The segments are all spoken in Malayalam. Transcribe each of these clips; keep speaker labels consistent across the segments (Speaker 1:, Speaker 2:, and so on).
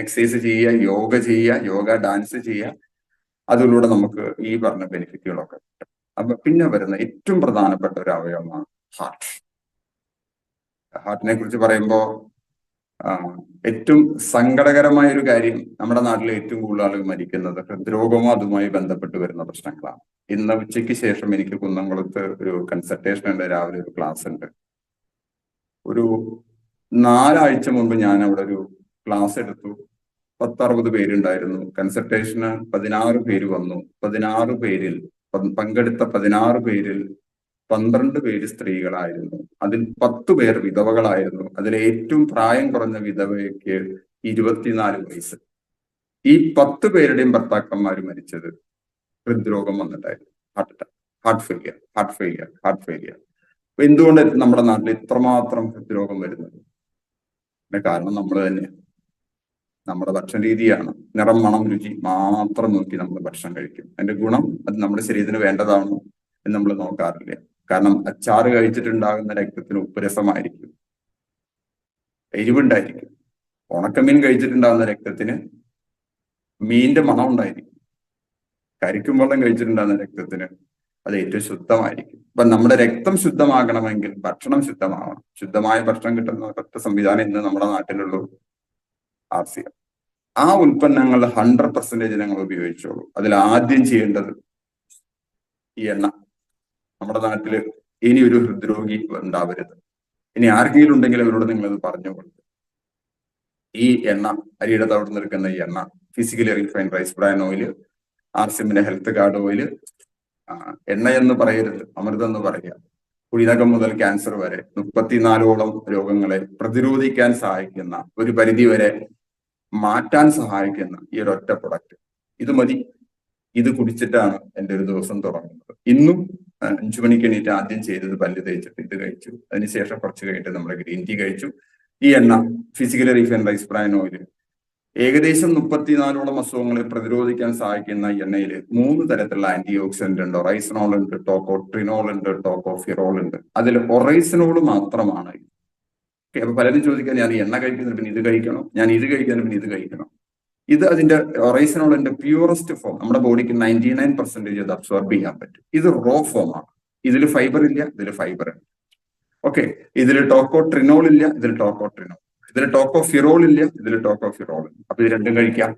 Speaker 1: എക്സസൈസ് ചെയ്യുക യോഗ ചെയ്യുക യോഗ ഡാൻസ് ചെയ്യുക അതിലൂടെ നമുക്ക് ഈ പറഞ്ഞ ബെനിഫിറ്റുകളൊക്കെ കിട്ടും. അപ്പൊ പിന്നെ വരുന്ന ഏറ്റവും പ്രധാനപ്പെട്ട ഒരു അവയവമാണ് ഹാർട്ട് ഹാർട്ടിനെ കുറിച്ച് പറയുമ്പോൾ ഏറ്റവും സങ്കടകരമായ ഒരു കാര്യം നമ്മുടെ നാട്ടിൽ ഏറ്റവും കൂടുതൽ ആളുകൾ മരിക്കുന്നത് ഹൃദ്രോഗമോ അതുമായി ബന്ധപ്പെട്ട് വരുന്ന പ്രശ്നങ്ങളാണ്. ഇന്ന് ഉച്ചയ്ക്ക് ശേഷം എനിക്ക് കുന്നംകുളത്ത് ഒരു കൺസൾട്ടേഷൻ ഉണ്ട് രാവിലെ ഒരു ക്ലാസ് ഉണ്ട്. ഒരു നാലാഴ്ച മുമ്പ് ഞാൻ അവിടെ ഒരു ക്ലാസ് എടുത്തു. പത്തറുപത് പേരുണ്ടായിരുന്നു. കൺസൾട്ടേഷന് പതിനാറ് പേര് വന്നു. പതിനാറ് പേരിൽ പങ്കെടുത്ത പതിനാറ് പേരിൽ പന്ത്രണ്ട് പേര് സ്ത്രീകളായിരുന്നു. അതിൽ പത്ത് പേർ വിധവകളായിരുന്നു. അതിൽ ഏറ്റവും പ്രായം കുറഞ്ഞ വിധവയ്ക്ക് ഇരുപത്തിനാല് വയസ്സ്. ഈ പത്ത് പേരുടെയും ഭർത്താക്കന്മാർ മരിച്ചത് ഹൃദ്രോഗം വന്നിട്ടായിരുന്നു. Heart attack heart failure heart failure heart failure എന്തുകൊണ്ട് നമ്മുടെ നാട്ടിൽ ഇത്രമാത്രം ഹൃദ്രോഗം വരുന്നത്? കാരണം നമ്മൾ തന്നെ നമ്മുടെ ഭക്ഷണ രീതിയാണ് നിറം മണം രുചി മാത്രം നോക്കി നമ്മൾ ഭക്ഷണം കഴിക്കും. അതിന്റെ ഗുണം അത് നമ്മുടെ ശരീരത്തിന് വേണ്ടതാണോ എന്ന് നമ്മൾ നോക്കാറില്ല. കാരണം അച്ചാറ് കഴിച്ചിട്ടുണ്ടാകുന്ന രക്തത്തിന് ഉപ്പുരസമായിരിക്കും എരിവുണ്ടായിരിക്കും. ഉണക്കമീൻ കഴിച്ചിട്ടുണ്ടാകുന്ന രക്തത്തിന് മീനിന്റെ മണം ഉണ്ടായിരിക്കും. കരിക്കും വെള്ളം കഴിച്ചിട്ടുണ്ടാകുന്ന രക്തത്തിന് അത് ഏറ്റവും ശുദ്ധമായിരിക്കും. അപ്പൊ നമ്മുടെ രക്തം ശുദ്ധമാകണമെങ്കിൽ ഭക്ഷണം ശുദ്ധമാവണം. ശുദ്ധമായ ഭക്ഷണം കിട്ടുന്ന ഒറ്റ സംവിധാനം ഇന്ന് നമ്മുടെ നാട്ടിലുള്ളൂ. ആർ സി എം ആ ഉൽപ്പന്നങ്ങൾ ഹൺഡ്രഡ് പെർസെന്റേജ് ഞങ്ങൾ ഉപയോഗിച്ചോളൂ. അതിൽ ആദ്യം ചെയ്യേണ്ടത് ഈ എണ്ണ. നമ്മുടെ നാട്ടിൽ ഇനി ഒരു ഹൃദ്രോഗി ഉണ്ടാവരുത്. ഇനി ആർക്കെങ്കിലും ഉണ്ടെങ്കിൽ അവരോട് നിങ്ങൾ അത് പറഞ്ഞുകൊണ്ട് ഈ എണ്ണ അരിയുടെ തവിട് നിൽക്കുന്ന ഈ എണ്ണ physically refine rice bran oil R C എമ്മിന്റെ ഹെൽത്ത് കാർഡ് ഓയിൽ എണ്ണ എന്ന് പറയരുത് അമൃതം എന്ന് പറയുക കുഴിനകം മുതൽ ക്യാൻസർ വരെ മുപ്പത്തിനാലോളം രോഗങ്ങളെ പ്രതിരോധിക്കാൻ സഹായിക്കുന്ന ഒരു പരിധി വരെ മാറ്റാൻ സഹായിക്കുന്ന ഈ ഒരൊറ്റ പ്രൊഡക്റ്റ് ഇത് മതി. ഇത് കുടിച്ചിട്ടാണ് എന്റെ ഒരു ദിവസം തുടങ്ങുന്നത്. ഇന്നും അഞ്ചു മണിക്ക് എണീറ്റ് ആദ്യം ചെയ്തത് പല്ല് തേച്ചിട്ട് ഇത് കഴിച്ചു. അതിനുശേഷം കുറച്ച് കഴിഞ്ഞിട്ട് നമ്മൾ ഗ്രീൻ ടീ കഴിച്ചു. ഈ എണ്ണ physically refine rice bran oil ഏകദേശം മുപ്പത്തിനാലോളം അസുഖങ്ങളെ പ്രതിരോധിക്കാൻ സഹായിക്കുന്ന എണ്ണയിൽ മൂന്ന് തരത്തിലുള്ള ആന്റി ഓക്സിഡന്റ് ഉണ്ട് ഒറൈസനോൾ ഉണ്ട് ടോക്കോ ട്രിനോൾ ഉണ്ട് ടോക്കോ ഫിറോൾ ഉണ്ട്. അതിൽ ഒറൈസനോൾ മാത്രമാണ് അപ്പൊ പലരും ചോദിക്കാൻ ഞാൻ എണ്ണ കഴിക്കുന്നതിന് പിന്നെ ഇത് കഴിക്കണം? ഞാൻ ഇത് കഴിക്കുന്നതിന് പിന്നെ ഇത് കഴിക്കണം? ഇത് അതിന്റെ ഒറൈസനോളിന്റെ പ്യൂറസ്റ്റ് ഫോം നമ്മുടെ ബോഡിക്ക് നയന്റി നയൻ പെർസെന്റേജ് അത് അബ്സോർബ് ചെയ്യാൻ പറ്റും. ഇത് റോ ഫോം ആണ്. ഇതിൽ ഫൈബർ ഇല്ല ഇതിൽ ഫൈബർ ഉണ്ട് ഓക്കെ ഇതിൽ ടോക്കോ ട്രിനോൾ ഇല്ല ഇതിൽ ടോക്കോ ട്രിനോൾ ഇതിൽ ടോക്കോ ഫിറോൾ ഇല്ല ഇതിൽ ടോക്കോ ഫിറോൾ അപ്പൊ ഇത് രണ്ടും കഴിക്കാം.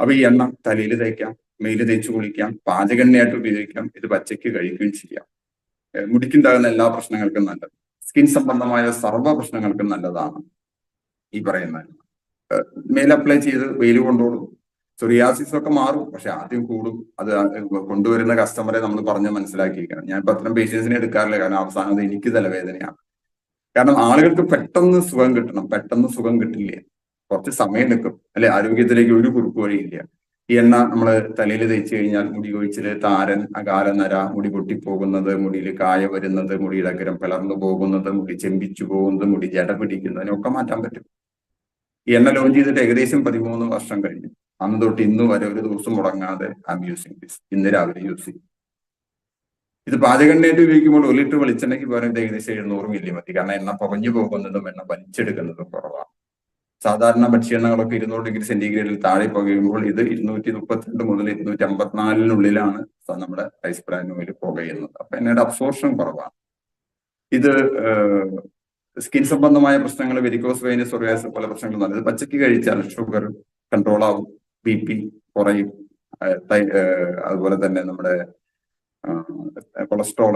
Speaker 1: അപ്പൊ ഈ എണ്ണ തലയിൽ തേക്കാം മെയിൽ തേച്ച് കുളിക്കാം പാചകെണ്ണയായിട്ട് ഉപയോഗിക്കാം ഇത് പച്ചയ്ക്ക് കഴിക്കുകയും ചെയ്യാം. മുടിക്കുണ്ടാകുന്ന എല്ലാ പ്രശ്നങ്ങൾക്കും നല്ലത്. സ്കിൻ സംബന്ധമായ സർവ പ്രശ്നങ്ങൾക്കും നല്ലതാണ്. ഈ പറയുന്ന മേൽ അപ്ലൈ ചെയ്ത് വെയിൽ കൊണ്ടോളും. സൊറിയാസിസ് ഒക്കെ മാറും പക്ഷെ ആദ്യം കൂടും. അത് കൊണ്ടുവരുന്ന കസ്റ്റമറെ നമ്മൾ പറഞ്ഞ് മനസ്സിലാക്കിയിരിക്കണം. ഞാൻ ഇപ്പൊ അത്തരം പേഷ്യൻസിനെ എടുക്കാറില്ല കാരണം അവസാനം അത് എനിക്ക് തലവേദനയാണ്. കാരണം ആളുകൾക്ക് പെട്ടെന്ന് സുഖം കിട്ടണം. പെട്ടെന്ന് സുഖം കിട്ടില്ല? കുറച്ച് സമയം നിൽക്കും അല്ലെ ആരോഗ്യത്തിലേക്ക് ഒരു കുറുക്കു വഴിയില്ല ഈ എണ്ണ നമ്മൾ തലയിൽ തേച്ച് കഴിഞ്ഞാൽ മുടി കൊഴിച്ചിൽ താരൻ അകാല നര മുടി പൊട്ടിപ്പോകുന്നത് മുടിയിൽ കായ വരുന്നത് മുടിയുടെ അഗ്രം പിളർന്നു പോകുന്നത് മുടി ചെമ്പിച്ചു പോകുന്നത് മുടി ജട പിടിക്കുന്നതിനൊക്കെ മാറ്റാൻ പറ്റും. ഈ എണ്ണ ലോഞ്ച് ചെയ്തിട്ട് ഏകദേശം പതിമൂന്ന് വർഷം കഴിഞ്ഞു. അന്ന് തൊട്ട് ഇന്ന് വരെ ഒരു ദിവസം മുടങ്ങാതെ ഐ യൂസിങ് ദിസ് ഇന്ന് രാവിലെ യൂസ് ചെയ്യും. ഇത് പാചകെണ്ണയായിട്ട് ഉപയോഗിക്കുമ്പോൾ ഒരു ലിറ്റർ വെളിച്ചെണ്ണയ്ക്ക് പകരം ഏകദേശം എഴുന്നൂറ് മില്ലി മതി കാരണം എണ്ണ പുകഞ്ഞു പോകുന്നതും എണ്ണ വലിച്ചെടുക്കുന്നതും കുറവാണ്. സാധാരണ ഭക്ഷ്യണ്ണകളൊക്കെ ഇരുന്നൂറ് ഡിഗ്രി സെന്റിഗ്രേഡിൽ താഴെ പുകയുമ്പോൾ ഇത് ഇരുന്നൂറ്റി മുപ്പത്തിരണ്ട് മുതൽ ഇരുന്നൂറ്റി അമ്പത്തിനാലിനുള്ളിലാണ് നമ്മുടെ റൈസ് ബ്രാൻ ഓയിൽ പുകയുന്നത്. അപ്പൊ എന്നോട് അബ്സോർഷൻ കുറവാണ്. ഇത് സ്കിൻ സംബന്ധമായ പ്രശ്നങ്ങൾ വെരിക്കോസ് വെയിന് സൊറിയാസ് പോലെ പ്രശ്നങ്ങൾ നല്ലത്. പച്ചക്ക് കഴിച്ചാൽ ഷുഗർ കൺട്രോൾ ആവും ബി പി കുറയും അതുപോലെ തന്നെ നമ്മുടെ കൊളസ്ട്രോൾ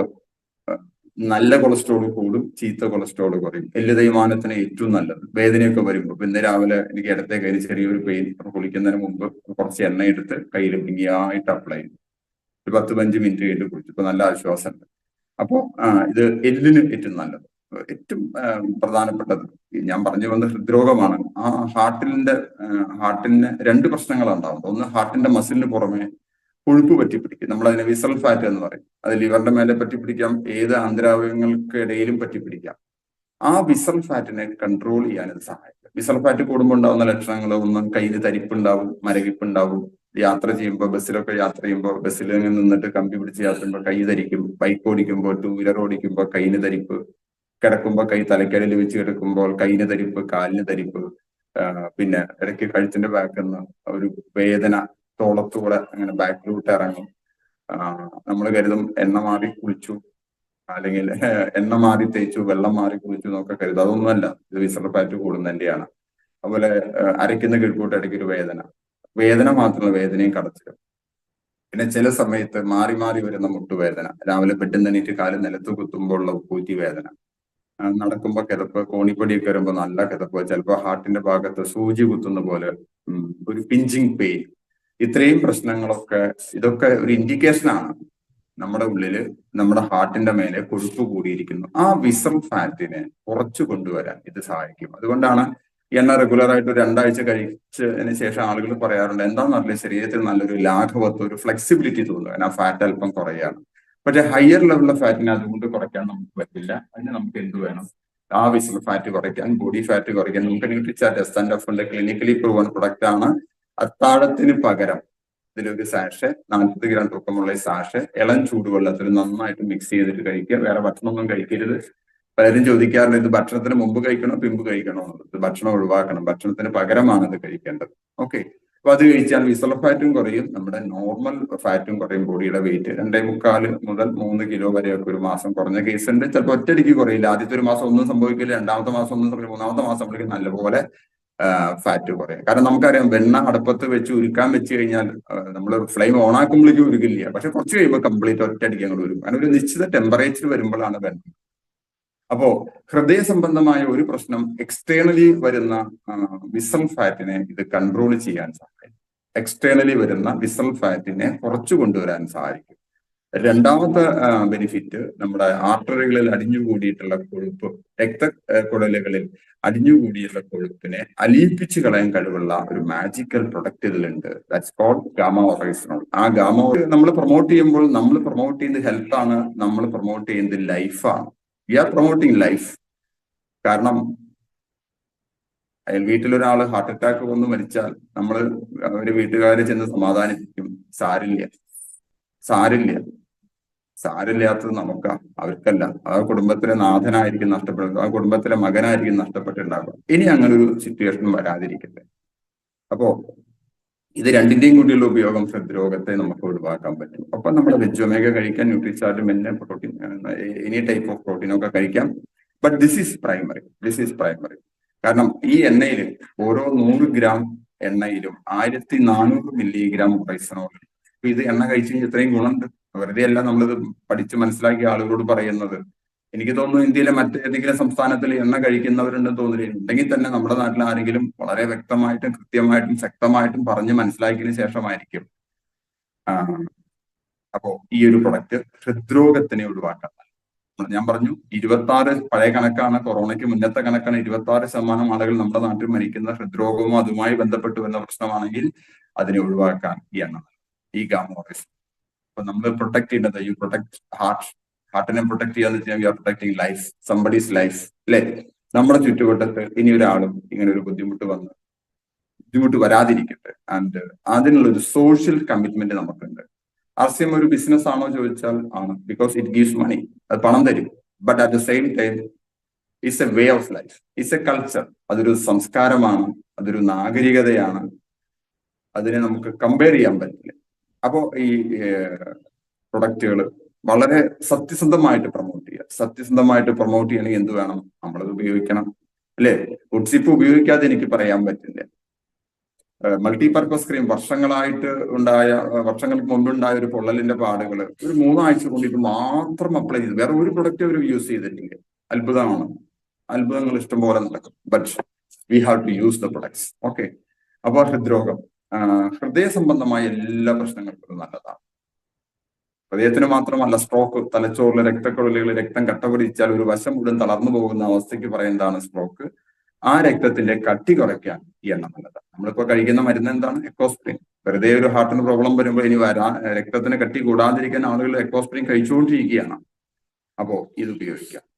Speaker 1: നല്ല കൊളസ്ട്രോൾ കൂടും ചീത്ത കൊളസ്ട്രോൾ കുറയും. എല്ല് തേയ്മാനത്തിന് ഏറ്റവും നല്ലത്. വേദനയൊക്കെ വരുമ്പോൾ ഇന്ന് രാവിലെ എനിക്ക് ഇടത്തെ കയ്യിൽ ചെറിയൊരു പെയിൻ കുളിക്കുന്നതിന് മുമ്പ് കുറച്ച് എണ്ണ എടുത്ത് കയ്യിൽ ഭംഗിയായിട്ട് അപ്ലൈ ചെയ്തു. ഒരു പത്ത് പഞ്ച് മിനിറ്റ് കഴിഞ്ഞ് കുളിച്ചു. ഇപ്പൊ നല്ല ആശ്വാസമുണ്ട്. അപ്പോ ഇത് എല്ലിന് ഏറ്റവും നല്ലത്. ഏറ്റവും പ്രധാനപ്പെട്ടത്. ഞാൻ പറഞ്ഞു വന്ന ഹൃദ്രോഗമാണ്. ആ ഹാർട്ടിന്റെ ഹാർട്ടിന് രണ്ട് പ്രശ്നങ്ങളാണ് ഉണ്ടാവുന്നത്. ഒന്ന് ഹാർട്ടിന്റെ മസിലിന് പുറമെ കൊഴുപ്പ് പറ്റിപ്പിടിക്കും നമ്മൾ അതിനെ വിസൽ ഫാറ്റ് എന്ന് പറയും. അത് ലിവറിന്റെ മേലെ പറ്റിപ്പിടിക്കാം ഏത് ആന്തരാവയവങ്ങൾക്കിടയിലും പറ്റിപ്പിടിക്കാം ആ വിസൽ ഫാറ്റിനെ കൺട്രോൾ ചെയ്യാൻ ഇത് സഹായിക്കും. വിസൽ ഫാറ്റ് കൂടുമ്പോൾ ഉണ്ടാവുന്ന ലക്ഷണങ്ങൾ ഒന്ന് കയ്യിൽ തരിപ്പുണ്ടാവും മരവിപ്പുണ്ടാവും. യാത്ര ചെയ്യുമ്പോൾ ബസ്സിലൊക്കെ യാത്ര ചെയ്യുമ്പോൾ ബസ്സിൽ നിന്നിട്ട് കമ്പി പിടിച്ച് യാത്ര ചെയ്യുമ്പോൾ കൈ ധരിക്കും. ബൈക്ക് ഓടിക്കുമ്പോൾ ടൂ വീലർ ഓടിക്കുമ്പോൾ കൈന് തരിപ്പ് കിടക്കുമ്പോൾ കൈ തലക്കടിയിൽ വെച്ച് കിടക്കുമ്പോൾ കൈന് തരിപ്പ് കാലിന് തരിപ്പ് പിന്നെ ഇടയ്ക്ക് കഴുത്തിന്റെ ബാക്കിൽ നിന്ന് ഒരു വേദന തോളത്തൂടെ അങ്ങനെ ബാക്കിലോട്ട് ഇറങ്ങും. നമ്മൾ കരുതും എണ്ണ മാറി കുളിച്ചു. അല്ലെങ്കിൽ എണ്ണ മാറി തേച്ചു വെള്ളം മാറി കുളിച്ചു എന്നൊക്കെ കരുതും. അതൊന്നുമല്ല. ഇത് വിസർപ്പാറ്റ് കൂടുന്നതിന്റെയാണ് അതുപോലെ അരയ്ക്കുന്ന കിഴക്കോട്ട് ഇടയ്ക്ക് ഒരു വേദന. വേദന മാത്രമല്ല വേദനയും കടച്ചിലും പിന്നെ ചില സമയത്ത് മാറി മാറി വരുന്ന മുട്ടുവേദന. രാവിലെ പെട്ടെന്ന് എണീറ്റ് കാൽ നിലത്ത് കുത്തുമ്പോൾ ഉള്ള കൂറ്റി വേദന. നടക്കുമ്പോൾ നടക്കുമ്പോ കിതപ്പ് കോണിപ്പടിയൊക്കെ വരുമ്പോൾ നല്ല കിതപ്പ്. ചിലപ്പോൾ ഹാർട്ടിന്റെ ഭാഗത്ത് സൂചി കുത്തുന്ന പോലെ ഒരു പിഞ്ചിങ് പെയിൻ. ഇത്രയും പ്രശ്നങ്ങളൊക്കെ ഇതൊക്കെ ഒരു ഇൻഡിക്കേഷൻ ആണ്. നമ്മുടെ ഉള്ളിൽ നമ്മുടെ ഹാർട്ടിന്റെ മേലെ കൊഴുപ്പ് കൂടിയിരിക്കുന്നു. ആ വിസം ഫാറ്റിനെ കുറച്ചു കൊണ്ടുവരാൻ ഇത് സഹായിക്കും. അതുകൊണ്ടാണ് എണ്ണ റെഗുലർ ആയിട്ട് രണ്ടാഴ്ച കഴിച്ചതിന് ശേഷം ആളുകൾ പറയാറുണ്ട് എന്താണെന്നറിയില്ല ശരീരത്തിൽ നല്ലൊരു ലാഘവത്വം ഒരു ഫ്ലെക്സിബിലിറ്റി തോന്നുക ആ ഫാറ്റ് അല്പം കുറയാണ് പക്ഷെ ഹയർ ലെവലിലെ ഫാറ്റിനെ അതുകൊണ്ട് കുറയ്ക്കാൻ നമുക്ക് പറ്റില്ല. അതിന് നമുക്ക് എന്ത് വേണം? ആ വിസൽ ഫാറ്റ് കുറയ്ക്കാൻ ബോഡി ഫാറ്റ് കുറയ്ക്കാൻ. നമുക്ക് ന്യൂട്രിച്ചാറ്റ് എസ് ആൻഡ് എഫിന്റെ ക്ലിനിക്കലി പ്രൂവൺ പ്രൊഡക്റ്റ് ആണ് അത്താഴത്തിന് പകരം ഇതിലൊരു സാഷ് നാൽപ്പത് ഗ്രാം തൂക്കമുള്ള ഈ സാഷ് ഇളം ചൂടുവെള്ളത്തിൽ നന്നായിട്ട് മിക്സ് ചെയ്തിട്ട് കഴിക്കുക. വേറെ ഭക്ഷണമൊന്നും കഴിക്കരുത്. പലരും ചോദിക്കാറുണ്ട് ഇത് ഭക്ഷണത്തിന് മുമ്പ് കഴിക്കണോ പിമ്പ് കഴിക്കണോ? ഇത് ഭക്ഷണം ഒഴിവാക്കണം. ഭക്ഷണത്തിന് പകരമാണ് ഇത് കഴിക്കേണ്ടത്. ഓക്കെ അപ്പൊ അത് കഴിച്ചാൽ വിസല ഫാറ്റും കുറയും. നമ്മുടെ നോർമൽ ഫാറ്റും കുറയും ബോഡിയുടെ വെയിറ്റ് രണ്ടേ മുക്കാൽ മുതൽ മൂന്ന് കിലോ വരെയൊക്കെ ഒരു മാസം കുറഞ്ഞ കേസ് ഉണ്ട്. ചിലപ്പോൾ ഒറ്റയടിക്ക് കുറയില്ല. ആദ്യത്തെ ഒരു മാസം ഒന്നും സംഭവിക്കില്ല. രണ്ടാമത്തെ മാസം ഒന്നും സംഭവിക്കില്ല. മൂന്നാമത്തെ മാസം നമ്മളേക്ക് നല്ലപോലെ ഫാറ്റ് കുറയും. കാരണം നമുക്കറിയാം വെണ്ണ അടുപ്പത്ത് വെച്ച് ഉരുക്കാൻ വെച്ച് കഴിഞ്ഞാൽ നമ്മൾ ഫ്ലെയിം ഓൺ ആക്കുമ്പോഴേക്കും ഉരുക്കില്ല പക്ഷെ കുറച്ച് കഴിയുമ്പോൾ കംപ്ലീറ്റ് ഒറ്റയടിക്ക് അങ്ങോട്ട് വരും കാരണം ഒരു നിശ്ചിത ടെമ്പറേച്ചർ വരുമ്പോഴാണ് വെണ്ണ അപ്പോ ഹൃദയ സംബന്ധമായ ഒരു പ്രശ്നം എക്സ്റ്റേണലി വരുന്ന വിസൽ ഫാറ്റിനെ ഇത് കൺട്രോൾ ചെയ്യാൻ സഹായിക്കും. എക്സ്റ്റേണലി വരുന്ന വിസൽ ഫാറ്റിനെ കുറച്ചു കൊണ്ടുവരാൻ സഹായിക്കും. രണ്ടാമത്തെ ബെനിഫിറ്റ് നമ്മുടെ ആർട്ടറികളിൽ അടിഞ്ഞുകൂടിയിട്ടുള്ള കൊഴുപ്പ് രക്തക്കുഴലുകളിൽ അടിഞ്ഞുകൂടിയുള്ള കൊഴുപ്പിനെ അലിയിപ്പിച്ച് കളയാൻ കഴിവുള്ള ഒരു മാജിക്കൽ പ്രൊഡക്റ്റ് ഇതിലുണ്ട്. ദാറ്റ്സ് കോൾഡ് ഗാമ ഓറൈസിനോൾ ആ ഗാമ നമ്മൾ പ്രൊമോട്ട് ചെയ്യുമ്പോൾ നമ്മൾ പ്രൊമോട്ട് ചെയ്യുന്നത് ഹെൽത്താണ് നമ്മൾ പ്രൊമോട്ട് ചെയ്യുന്നത് ലൈഫാണ് വി ആർ പ്രൊമോട്ടിങ് ലൈഫ് കാരണം അയാൾ വീട്ടിലൊരാൾ ഹാർട്ട് അറ്റാക്ക് വന്ന് മരിച്ചാൽ നമ്മൾ അവർ വീട്ടുകാരെ ചെന്ന് സമാധാനിപ്പിക്കും. സാരില്ല. സാരില്ല. സാരില്ലാത്തത് നമുക്കാ അവർക്കല്ല. ആ കുടുംബത്തിലെ നാഥനായിരിക്കും നഷ്ടപ്പെടുന്നത് ആ കുടുംബത്തിലെ മകനായിരിക്കും നഷ്ടപ്പെട്ടിട്ടുണ്ടാകുക ഇനി അങ്ങനെ ഒരു സിറ്റുവേഷൻ വരാതിരിക്കട്ടെ. അപ്പോ ഇത് രണ്ടിന്റെയും കൂടിയുള്ള ഉപയോഗം ഹൃദ്രോഗത്തെ നമുക്ക് ഒഴിവാക്കാൻ പറ്റും. അപ്പൊ നമ്മൾ വെജ് ഒമേഗ കഴിക്കാൻ ന്യൂട്രിച്ചാർട്ട് എല്ലാം protein any type of protein ഒക്കെ കഴിക്കാം. But this is primary this is primary കാരണം ഈ എണ്ണയിൽ ഓരോ നൂറ് ഗ്രാം എണ്ണയിലും ആയിരത്തി നാനൂറ് മില്ലിഗ്രാം അപ്പൊ ഇത് എണ്ണ കഴിച്ചു കഴിഞ്ഞാൽ ഇത്രയും ഗുണമുണ്ട്. വെറുതെ അല്ല നമ്മളിത് പഠിച്ച് മനസ്സിലാക്കിയ ആളുകളോട് പറയുന്നത്. എനിക്ക് തോന്നുന്നു ഇന്ത്യയിലെ മറ്റേതെങ്കിലും സംസ്ഥാനത്തിൽ എണ്ണ കഴിക്കുന്നവരുണ്ടെന്ന് തോന്നുന്നില്ല ഉണ്ടെങ്കിൽ തന്നെ നമ്മുടെ നാട്ടിൽ ആരെങ്കിലും വളരെ വ്യക്തമായിട്ടും കൃത്യമായിട്ടും ശക്തമായിട്ടും പറഞ്ഞ് മനസ്സിലാക്കിയതിനു ശേഷമായിരിക്കും. അപ്പോ ഈ ഒരു പ്രൊഡക്റ്റ് ഹൃദ്രോഗത്തിനെ ഒഴിവാക്കാൻ. ഞാൻ പറഞ്ഞു ഇരുപത്തി ആറ് പഴയ കണക്കാണ് കൊറോണയ്ക്ക് മുന്നത്തെ കണക്കാണ് ഇരുപത്തി ആറ് ശതമാനം ആളുകൾ നമ്മുടെ നാട്ടിൽ മരിക്കുന്ന ഹൃദ്രോഗവും അതുമായി ബന്ധപ്പെട്ടു എന്ന പ്രശ്നമാണെങ്കിൽ അതിനെ ഒഴിവാക്കാൻ ഈ എണ്ണ. ഈ ഗാമോറിസ് അപ്പൊ നമ്മൾ പ്രൊട്ടക്ട് ചെയ്യേണ്ടത് യു പ്രൊട്ടക്ട് ഹാർട്ട് ഹാർട്ടിനെ പ്രൊട്ടക്ട് ചെയ്യാന്ന് വെച്ചാൽ you are protecting life somebody's life അല്ലെ നമ്മുടെ ചുറ്റുവട്ടത്ത് ഇനി ഒരാളും ഇങ്ങനെ ഒരു ബുദ്ധിമുട്ട് വന്ന് ബുദ്ധിമുട്ട് വരാതിരിക്കട്ടെ. ആൻഡ് അതിനുള്ള ഒരു സോഷ്യൽ കമ്മിറ്റ്മെന്റ് നമുക്കുണ്ട്. ആർസ്യം ഒരു ബിസിനസ് ആണോ ചോദിച്ചാൽ ആണ്. ബിക്കോസ് ഇറ്റ് ഗീവ്സ് മണി അത് പണം തരും. But at the same time it's a way of life it's a culture അതൊരു സംസ്കാരമാണ്. അതൊരു നാഗരികതയാണ്. അതിനെ നമുക്ക് കമ്പയർ ചെയ്യാൻ പറ്റില്ല. അപ്പോ ഈ പ്രൊഡക്റ്റുകൾ വളരെ സത്യസന്ധമായിട്ട് പ്രൊമോട്ട് ചെയ്യുക സത്യസന്ധമായിട്ട് പ്രൊമോട്ട് ചെയ്യണമെങ്കിൽ എന്ത് വേണം? നമ്മളത് ഉപയോഗിക്കണം. അല്ലെ? ഗുഡ്സിപ്പ് ഉപയോഗിക്കാതെ എനിക്ക് പറയാൻ പറ്റില്ല. മൾട്ടി പർപ്പസ് ക്രീം വർഷങ്ങളായിട്ട് ഉണ്ടായ വർഷങ്ങൾക്ക് മുമ്പുണ്ടായ ഒരു പൊള്ളലിന്റെ പാടുകൾ ഒരു മൂന്നാഴ്ച കൊണ്ട് മാത്രം അപ്ലൈ ചെയ്ത് വേറെ ഒരു പ്രൊഡക്റ്റ് അവർ യൂസ് ചെയ്തിട്ടില്ല. അത്ഭുതമാണ്. അത്ഭുതങ്ങൾ ഇഷ്ടംപോലെ നടക്കും. But we have to use the products. Okay. അപ്പോൾ ഹൃദ്രോഗം ഹൃദയ സംബന്ധമായ എല്ലാ പ്രശ്നങ്ങൾക്കും നല്ലതാണ്. ഹൃദയത്തിന് മാത്രമല്ല സ്ട്രോക്ക് തലച്ചോറിലെ രക്തക്കൊഴലുകൾ രക്തം കട്ടപിടിച്ചാൽ ഒരു വശം മുഴുവൻ തളർന്നു പോകുന്ന അവസ്ഥയ്ക്ക് പറയുന്നതാണ് സ്ട്രോക്ക് ആ രക്തത്തിന്റെ കട്ടി കുറയ്ക്കാൻ ഈ എണ്ണ നല്ലതാണ്. നമ്മളിപ്പോ കഴിക്കുന്ന മരുന്ന് എന്താണ്? എക്കോസ്പ്രിൻ വെറുതെ ഒരു ഹാർട്ടിന് പ്രോബ്ലം വരുമ്പോൾ ഇനി വരാ രക്തത്തിന് കട്ടി കൂടാതിരിക്കാൻ ആളുകൾ എക്കോസ്പ്രിൻ കഴിച്ചുകൊണ്ടിരിക്കുകയാണ്. അപ്പോ ഇത് ഉപയോഗിക്കാം.